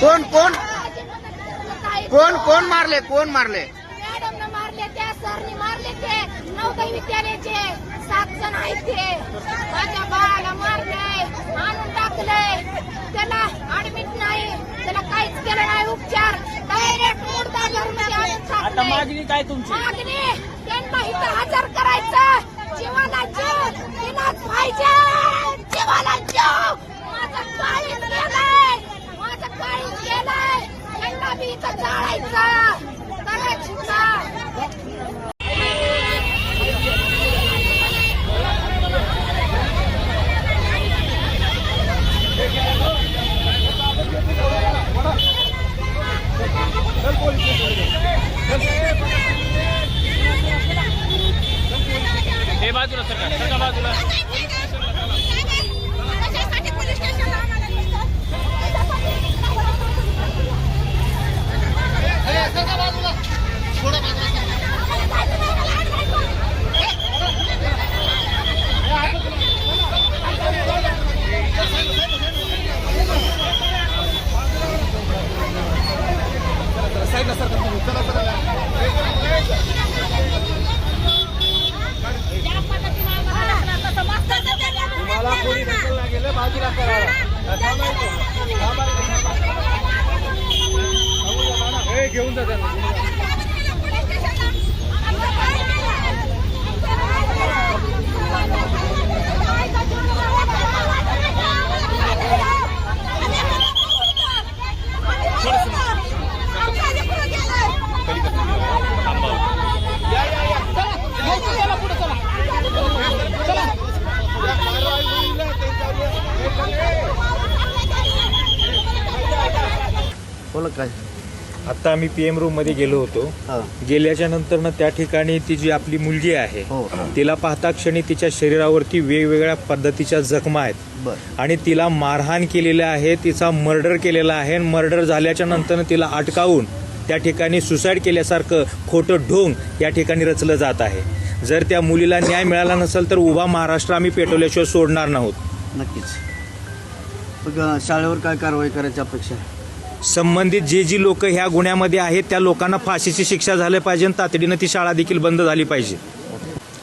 कोण कोण. कोण कोण मारले कोण मारले? मॅडमनं मारले त्या सरनी मारले ते. नवोदय विद्यालयाचे सात जण आहेत ते. माझ्या बाळाला मारलंय आणून टाकलंय. त्याला ऍडमिट नाही. त्याला काहीच केलं नाही उपचार. डायरेक्ट मुर्दा टाकलंय. मागणी काय तुमची? मागणी त्यांना इथं हजर करायचं. जीवाला जीव पाहिजे. जीवाला जीव. বাজবে हे घेऊन जा बोला काय? आता आम्ही पी एम रूममध्ये गेलो होतो. हा. गेल्याच्यानंतर ना त्या ठिकाणी ती जी आपली मुलगी आहे हो. तिला पाहता क्षणी तिच्या शरीरावरती वेगवेगळ्या पद्धतीच्या जखमा आहेत. बर. आणि तिला मारहाण केलेलं आहे तिचा मर्डर केलेला आहे मर्डर झाल्याच्यानंतर तिला अटकावून त्या ठिकाणी सुसाईड केल्यासारखं खोटं ढोंग या ठिकाणी रचलं जात आहे. जर त्या मुलीला न्याय मिळाला नसेल तर उभा महाराष्ट्र आम्ही पेटवल्याशिवाय सोडणार नाहोत. नक्कीच. मग अं, शाळेवर काय कारवाई करायची अपेक्षा आहे? संबंधित जे जी लोक ह्या गुन्ह्यामध्ये आहेत त्या लोकांना फाशीची शिक्षा झाली पाहिजे आणि तातडीनं ती शाळा देखील बंद झाली पाहिजे.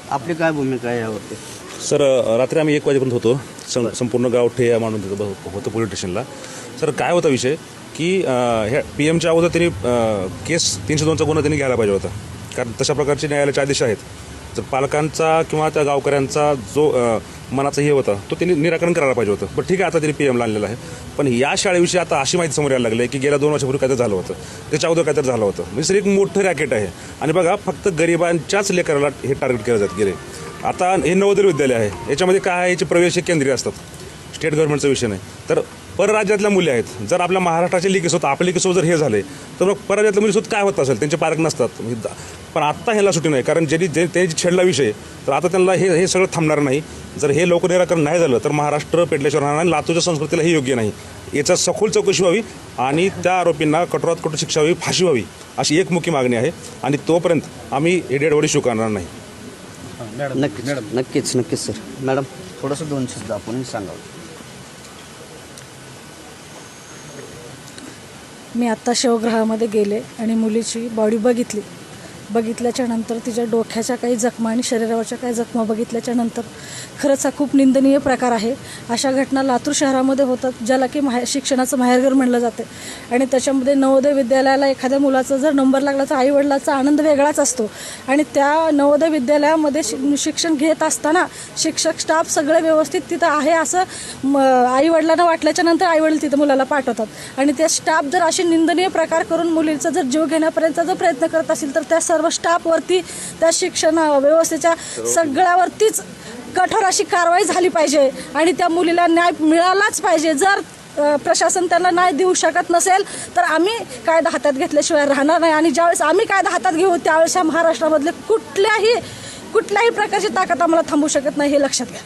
आपली काय भूमिका आहे यावरती? सर रात्री आम्ही एक वाजेपर्यंत होतो. सं संपूर्ण गाव ठे मांडून तिथं ब- होतं पोलीस स्टेशनला सर काय होता विषय? की अ, ह्या पी एमच्या अगोदर त्यांनी अ, केस तीनशे दोनचा गुन्हा त्यांनी घ्यायला पाहिजे होता. कारण तशा प्रकारचे न्यायालयाचे आदेश आहेत. जर पालकांचा किंवा त्या गावकऱ्यांचा जो मनाचं मनाचा हे होता तो त्यांनी निराकरण करायला पाहिजे होतं. पण ठीक आहे आता त्यांनी पी एमला आणलेलं आहे. पण या शाळेविषयी आता अशी माहिती समोर यायला लागली आहे की गेल्या दोन वर्षापूर्वी काहीतरी झालं होतं. त्याच्या अगोदर काहीतरी झालं होतं. म्हणजे सर एक मोठं रॅकेट आहे. आणि बघा फक्त गरिबांच्याच लेकराला हे टार्गेट केलं जात गेले. आता हे नवोदय विद्यालय आहे. याच्यामध्ये काय आहे? याचे प्रवेश हे केंद्रीय असतात. स्टेट गव्हर्नमेंटचा विषय नाही. तर परराज्यातल्या मुली आहेत. जर आपल्या महाराष्ट्राचे लिकेस होतं आपले लिकेस जर हे झाले तर मग परराज्यातल्या मुलीसोबत काय होत असेल? त्यांचे पालक नसतात. म्हणजे पण आत्ता ह्याला सुटी नाही. कारण ज्यांनी जे त्यांची छेडला विषय तर आता त्यांना हे हे सगळं थांबणार नाही. जर हे लोक निराकरण नाही झालं तर महाराष्ट्र पेटल्याशिवाय राहणार आणि लातूरच्या संस्कृतीला हे योग्य नाही. याचा सखोल चौकशी व्हावी आणि त्या आरोपींना कठोरात कठोर शिक्षा व्हावी फाशी व्हावी अशी एक मुख्य मागणी आहे. आणि तोपर्यंत आम्ही हे डेडवडी स्वीकारणार नाही. नक्कीच नक्कीच नक्कीच सर. मॅडम थोडंसं दोन शब्द आपण सांगावं. मी आत्ता शिवग्रहामध्ये गेले आणि मुलीची बॉडी बघितली. बघितल्याच्या नंतर तिच्या डोक्याच्या काही जखमा आणि शरीरावरच्या काही जखमा बघितल्याच्या नंतर खरंच हा खूप निंदनीय प्रकार आहे. अशा घटना लातूर शहरामध्ये होतात ज्याला की माहे शिक्षणाचं माहेरघर म्हणलं जाते. आणि त्याच्यामध्ये नवोदय विद्यालयाला एखाद्या मुलाचा जर नंबर लागला तर आईवडिलाचा आनंद वेगळाच असतो. आणि त्या नवोदय विद्यालयामध्ये शि शिक्षण घेत असताना शिक्षक स्टाफ सगळे व्यवस्थित तिथं आहे असं म आईवडिलांना वाटल्याच्या नंतर आईवडील तिथं मुलाला पाठवतात. आणि त्या स्टाफ जर असे निंदनीय प्रकार करून मुलीचा जर जीव घेण्यापर्यंतचा जर प्रयत्न करत असेल तर त्या सर्व स्टाफवरती त्या शिक्षण व्यवस्थेच्या सगळ्यावरतीच कठोर अशी कारवाई झाली पाहिजे आणि त्या मुलीला न्याय मिळालाच पाहिजे. जर प्रशासन त्यांना न्याय देऊ शकत नसेल तर आम्ही कायदा हातात घेतल्याशिवाय राहणार नाही. आणि ज्यावेळेस आम्ही कायदा हातात घेऊ त्यावेळेस महाराष्ट्रामधले कुठल्याही कुठल्याही प्रकारची ताकद आम्हाला थांबू शकत नाही हे लक्षात घ्या.